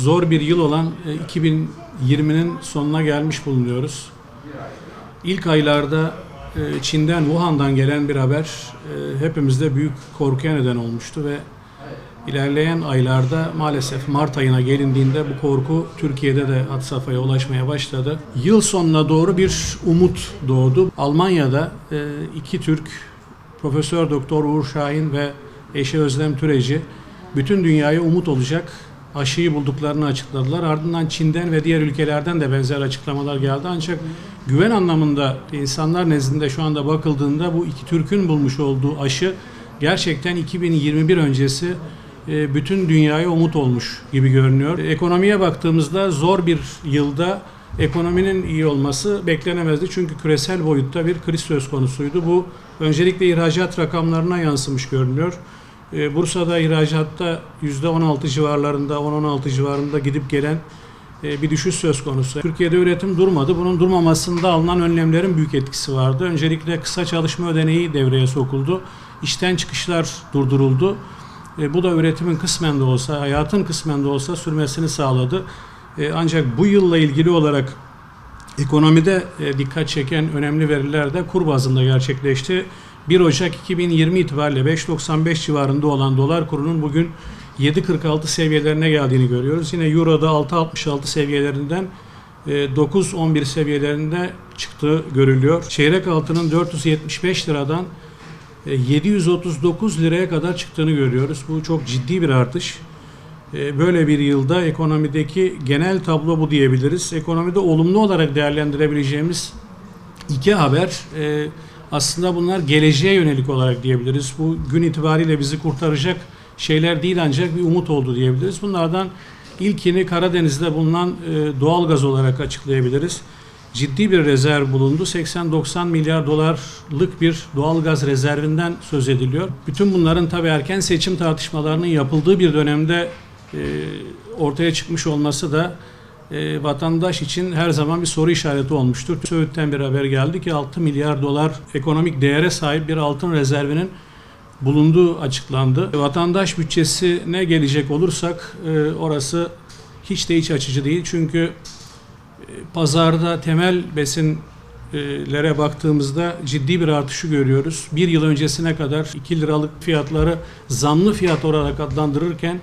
zor bir yıl olan e, 2020'nin sonuna gelmiş bulunuyoruz. İlk aylarda e, Çin'den, Wuhan'dan gelen bir haber e, hepimizde büyük korkuya neden olmuştu ve ilerleyen aylarda maalesef Mart ayına gelindiğinde bu korku Türkiye'de de had safhaya ulaşmaya başladı. Yıl sonuna doğru bir umut doğdu. Almanya'da e, iki Türk Profesör Doktor Uğur Şahin ve eşi Özlem Türeci bütün dünyaya umut olacak aşıyı bulduklarını açıkladılar. Ardından Çin'den ve diğer ülkelerden de benzer açıklamalar geldi. Ancak güven anlamında insanlar nezdinde şu anda bakıldığında bu iki Türk'ün bulmuş olduğu aşı gerçekten 2021 öncesi e, bütün dünyaya umut olmuş gibi görünüyor. Ekonomiye baktığımızda zor bir yılda ekonominin iyi olması beklenemezdi. Çünkü küresel boyutta bir kriz söz konusuydu. Bu öncelikle ihracat rakamlarına yansımış görünüyor. E, Bursa'da ihracatta %16 civarlarında, 10-16 civarında gidip gelen e, bir düşüş söz konusu. Türkiye'de üretim durmadı. Bunun durmamasında alınan önlemlerin büyük etkisi vardı. Öncelikle kısa çalışma ödeneği devreye sokuldu. İşten çıkışlar durduruldu. E, bu da üretimin kısmen de olsa, hayatın kısmen de olsa sürmesini sağladı. E, ancak bu yılla ilgili olarak ekonomide e, dikkat çeken önemli veriler de kur bazında gerçekleşti. 1 Ocak 2020 itibariyle 5.95 civarında olan dolar kurunun bugün 7.46 seviyelerine geldiğini görüyoruz. Yine Euro'da 6.66 seviyelerinden e, 9.11 seviyelerinde çıktığı görülüyor. Çeyrek altının 475 liradan e, 739 liraya kadar çıktığını görüyoruz. Bu çok ciddi bir artış. E, Böyle bir yılda ekonomideki genel tablo bu diyebiliriz. Ekonomide olumlu olarak değerlendirebileceğimiz iki haber e, aslında bunlar geleceğe yönelik olarak diyebiliriz. Bu gün itibariyle bizi kurtaracak şeyler değil ancak bir umut oldu diyebiliriz. Bunlardan ilkini Karadeniz'de bulunan e, doğal gaz olarak açıklayabiliriz. Ciddi bir rezerv bulundu. 80-90 milyar dolarlık bir doğal gaz rezervinden söz ediliyor. Bütün bunların tabii erken seçim tartışmalarının yapıldığı bir dönemde e, ortaya çıkmış olması da e, vatandaş için her zaman bir soru işareti olmuştur. Söğüt'ten bir haber geldi ki 6 milyar dolar ekonomik değere sahip bir altın rezervinin bulunduğu açıklandı. Vatandaş bütçesine gelecek olursak e, orası hiç de iç açıcı değil. Çünkü e, pazarda temel besinlere baktığımızda ciddi bir artışı görüyoruz. Bir yıl öncesine kadar 2 liralık fiyatları zamlı fiyat olarak adlandırırken e,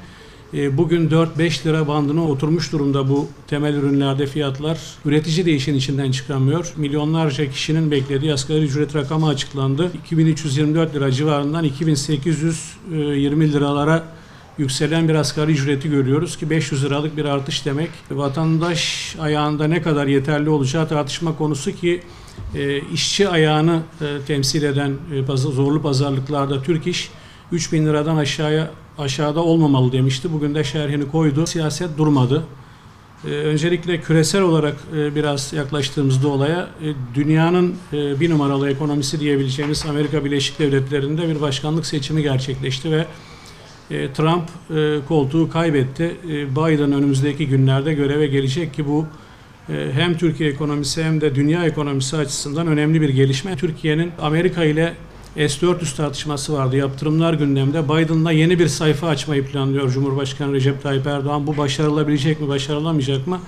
Bugün 4-5 lira bandına oturmuş durumda bu temel ürünlerde fiyatlar. Üretici de işin içinden çıkamıyor. Milyonlarca kişinin beklediği asgari ücret rakamı açıklandı. 2324 lira civarından 2820 liralara yükselen bir asgari ücreti görüyoruz ki 500 liralık bir artış demek. Vatandaş ayağında ne kadar yeterli olacağı tartışma konusu ki e, işçi ayağını e, temsil eden e, zorlu pazarlıklarda Türk İş 3000 liradan aşağıya aşağıda olmamalı demişti. Bugün de şerhini koydu. Siyaset durmadı. Ee, öncelikle küresel olarak e, biraz yaklaştığımızda olaya e, dünyanın e, bir numaralı ekonomisi diyebileceğimiz Amerika Birleşik Devletleri'nde bir başkanlık seçimi gerçekleşti ve Trump e, koltuğu kaybetti. Biden önümüzdeki günlerde göreve gelecek ki bu hem Türkiye ekonomisi hem de dünya ekonomisi açısından önemli bir gelişme. Türkiye'nin Amerika ile S-400 tartışması vardı. Yaptırımlar gündemde. Biden'la yeni bir sayfa açmayı planlıyor Cumhurbaşkanı Recep Tayyip Erdoğan. Bu başarılabilecek mi, başarılamayacak mı?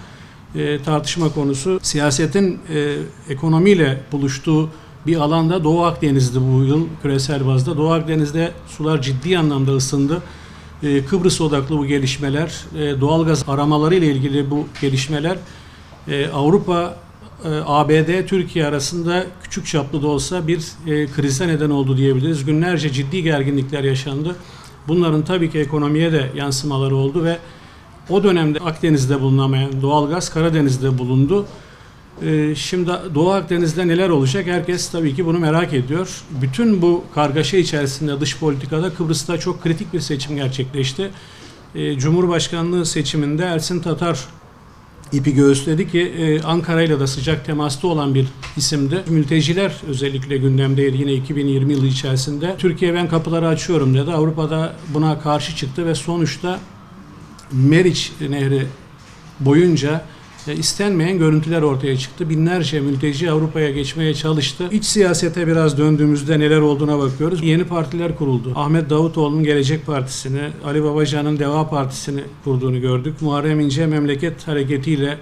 E, tartışma konusu. Siyasetin e, ekonomiyle buluştuğu bir alanda Doğu Akdeniz'di bu yıl küresel bazda. Doğu Akdeniz'de sular ciddi anlamda ısındı. E, Kıbrıs odaklı bu gelişmeler, e, doğalgaz aramaları ile ilgili bu gelişmeler e, Avrupa ABD Türkiye arasında küçük çaplı da olsa bir e, krize neden oldu diyebiliriz. Günlerce ciddi gerginlikler yaşandı. Bunların tabii ki ekonomiye de yansımaları oldu ve o dönemde Akdeniz'de bulunamayan doğalgaz Karadeniz'de bulundu. E, şimdi Doğu Akdeniz'de neler olacak? Herkes tabii ki bunu merak ediyor. Bütün bu kargaşa içerisinde dış politikada Kıbrıs'ta çok kritik bir seçim gerçekleşti. E, Cumhurbaşkanlığı seçiminde Ersin Tatar ipi göğüsledi ki e, Ankara ile de sıcak temasta olan bir isimdi. Mülteciler özellikle gündemdeydi yine 2020 yılı içerisinde. Türkiye ben kapıları açıyorum dedi. Avrupa'da buna karşı çıktı ve sonuçta Meriç Nehri boyunca e, istenmeyen görüntüler ortaya çıktı. Binlerce mülteci Avrupa'ya geçmeye çalıştı. İç siyasete biraz döndüğümüzde neler olduğuna bakıyoruz. Yeni partiler kuruldu. Ahmet Davutoğlu'nun Gelecek Partisi'ni, Ali Babacan'ın Deva Partisi'ni kurduğunu gördük. Muharrem İnce Memleket Hareketi ile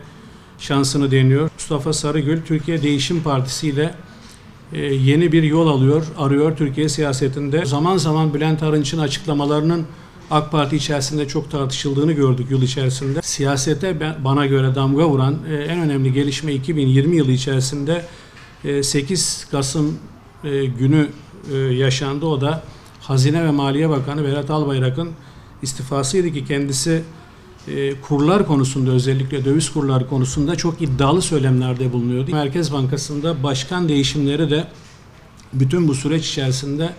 şansını deniyor. Mustafa Sarıgül Türkiye Değişim Partisi ile e, yeni bir yol alıyor, arıyor Türkiye siyasetinde. Zaman zaman Bülent Arınç'ın açıklamalarının AK Parti içerisinde çok tartışıldığını gördük yıl içerisinde. Siyasete ben- bana göre damga vuran e, en önemli gelişme 2020 yılı içerisinde e, 8 Kasım e, günü e, yaşandı. O da Hazine ve Maliye Bakanı Berat Albayrak'ın istifasıydı ki kendisi e, kurlar konusunda özellikle döviz kurları konusunda çok iddialı söylemlerde bulunuyordu. Merkez Bankası'nda başkan değişimleri de bütün bu süreç içerisinde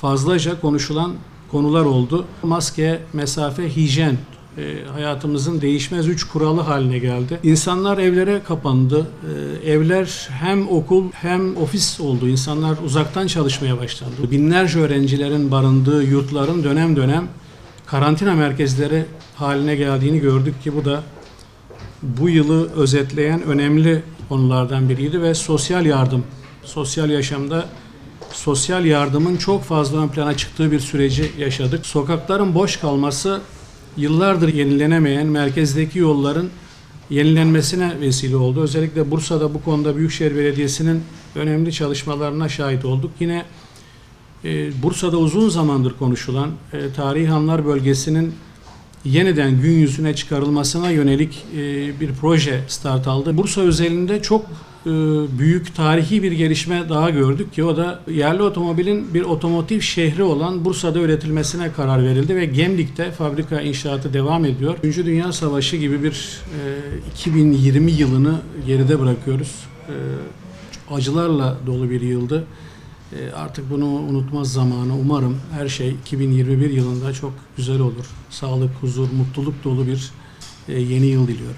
fazlaca konuşulan konular oldu. Maske, mesafe, hijyen e, hayatımızın değişmez üç kuralı haline geldi. İnsanlar evlere kapandı. E, evler hem okul hem ofis oldu. İnsanlar uzaktan çalışmaya başladı. Binlerce öğrencilerin barındığı yurtların dönem dönem karantina merkezleri haline geldiğini gördük ki bu da bu yılı özetleyen önemli konulardan biriydi ve sosyal yardım, sosyal yaşamda sosyal yardımın çok fazla ön plana çıktığı bir süreci yaşadık. Sokakların boş kalması yıllardır yenilenemeyen merkezdeki yolların yenilenmesine vesile oldu. Özellikle Bursa'da bu konuda Büyükşehir Belediyesi'nin önemli çalışmalarına şahit olduk. Yine e, Bursa'da uzun zamandır konuşulan e, Tarihi Hanlar Bölgesi'nin yeniden gün yüzüne çıkarılmasına yönelik e, bir proje start aldı. Bursa özelinde çok büyük tarihi bir gelişme daha gördük ki o da yerli otomobilin bir otomotiv şehri olan Bursa'da üretilmesine karar verildi ve Gemlik'te fabrika inşaatı devam ediyor. 3. Dünya Savaşı gibi bir e, 2020 yılını geride bırakıyoruz. E, acılarla dolu bir yıldı. E, Artık bunu unutmaz zamanı. Umarım her şey 2021 yılında çok güzel olur. Sağlık, huzur, mutluluk dolu bir e, yeni yıl diliyorum.